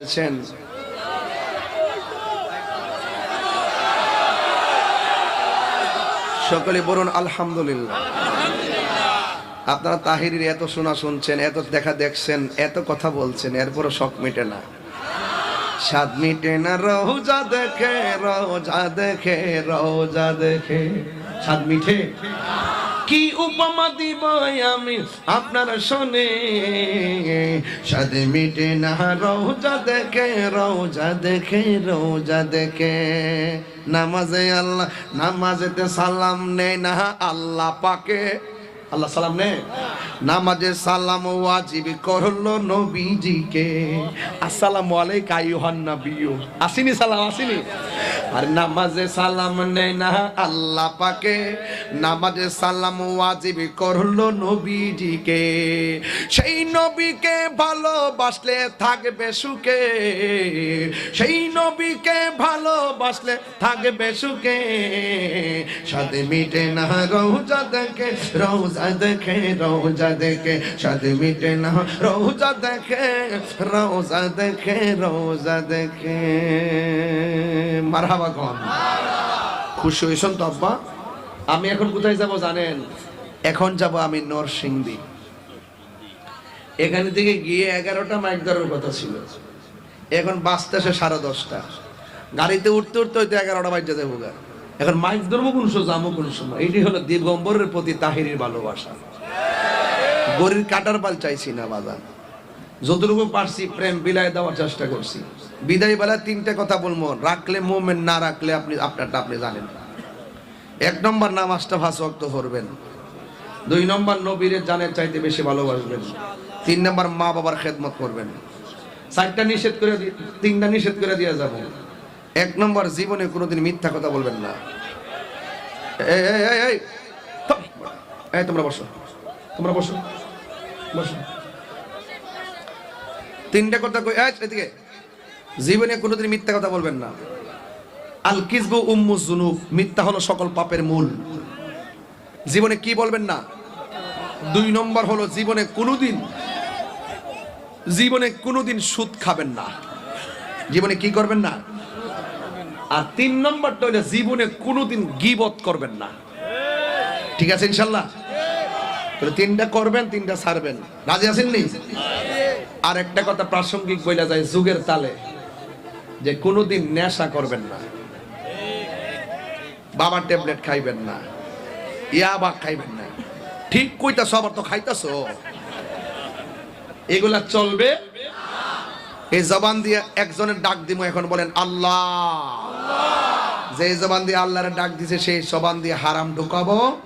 করেছেন সকলে বলুন, আলহামদুলিল্লাহ। আপনারা তাহিরির এত শোনা শুনছেন, এত দেখা দেখছেন, এত কথা বলছেন, এরপরও শখ মিটে না। স্বাদ মিটে না, রোজা দেখে রোজা দেখে রোজা দেখে। স্বাদ মিঠে? কি উপমা দিব আমি আপনার শোনে? স্বাদ মিটে না, রোজা দেখে রোজা দেখে রোজা দেখে। নামাজে আল্লাহ, নামাজেতে সালাম নেই না, আল্লাহ পাকে। আল্লাহ সালাম নে নামাজে সালাম ওয়াজিব করল নবীজিকে। আসসালামু আলাইকা, আইয়ুহান নাবিয়্যু। আসিনি সালাম, আসিনি? আর নামাজে সালাম নেই না। আল্লাহ পাকে নামাজে সালাম ওয়াজিব করল নবীজিকে। সেই নবীকে ভালোবাসলে থাকবে সুখে। সেই নবীকে ভালোবাসলে থাকবে সুখে। সাথে মিটে না রোজা দেখে রোজা দেখে রোজা দেখে। সাথে মিটে না রোজা দেখে, রৌজা দেখে রৌজা দেখে। মারহাবা খুশি হয়েছেন তো আব্বা? আমি এখন কোথায় যাব জানেন? এখন যাব আমি নরসিংদী। এখানে থেকে গিয়ে এগারোটা মাইক ধরার কথা ছিল। এখন বাঁচতে আসে সাড়ে দশটা। গাড়িতে উঠতে উঠতে হয়তো এগারোটা বাজে দেবো গা। এখন মাইক ধরবো কোন সময়, যাব কোন সময়? এটি হলো দিগম্বরের প্রতি তাহিরির ভালোবাসা। গরির কাটার পাল চাইছি না বাজার যতটুকু পারছি প্রেম বিলাই দেওয়ার চেষ্টা করছি। বিদায় বেলা তিনটে কথা বলব, রাখলে মোমেন, না রাখলে আপনি, আপনারটা আপনি জানেন। এক নম্বর, নামাজটা ভাস রক্ত করবেন দুই নম্বর নবীরের জানের চাইতে বেশি ভালোবাসবেন। তিন নম্বর, মা বাবার খেদমত করবেন। চারটা নিষেধ করে তিনটা নিষেধ করে দিয়ে যাব। এক নম্বর, জীবনে কোনোদিন মিথ্যা কথা বলবেন না। এই, তোমরা বসো তোমরা বসো বসো। তিনটা কথা কই এদিকে। জীবনে কোনোদিন মিথ্যা কথা বলবেন না। আল কিসবু উম্মু জুনুব, মিথ্যা হলো সকল পাপের মূল। জীবনে কি বলবেন না? দুই নম্বর হলো জীবনে কোনোদিন জীবনে কোনোদিন সুদ খাবেন না। জীবনে কি করবেন না? আর তিন নম্বরটা হলো জীবনে কোনোদিন গিবত করবেন না। ঠিক আছে, ইনশাল্লাহ? তিনটা করবেন, তিনটা ছাড়বেন। রাজি আছেন নি? আর একটা কথা প্রাসঙ্গিক বইলা যায়, যুগের তালে, যে কোনোদিন নেশা করবেন না। বাবার ট্যাবলেট খাইবেন না। ইয়াবা খাইবেন না। ঠিক কইতা সবার তো খাইতাছো। এগুলা চলবে? এই জবান দিয়ে একজনের ডাক দিব এখন, বলেন, আল্লাহ। যে জবান দিয়ে আল্লাহর ডাক দিছে, সেই জবান দিয়ে হারাম ঢুকাবো।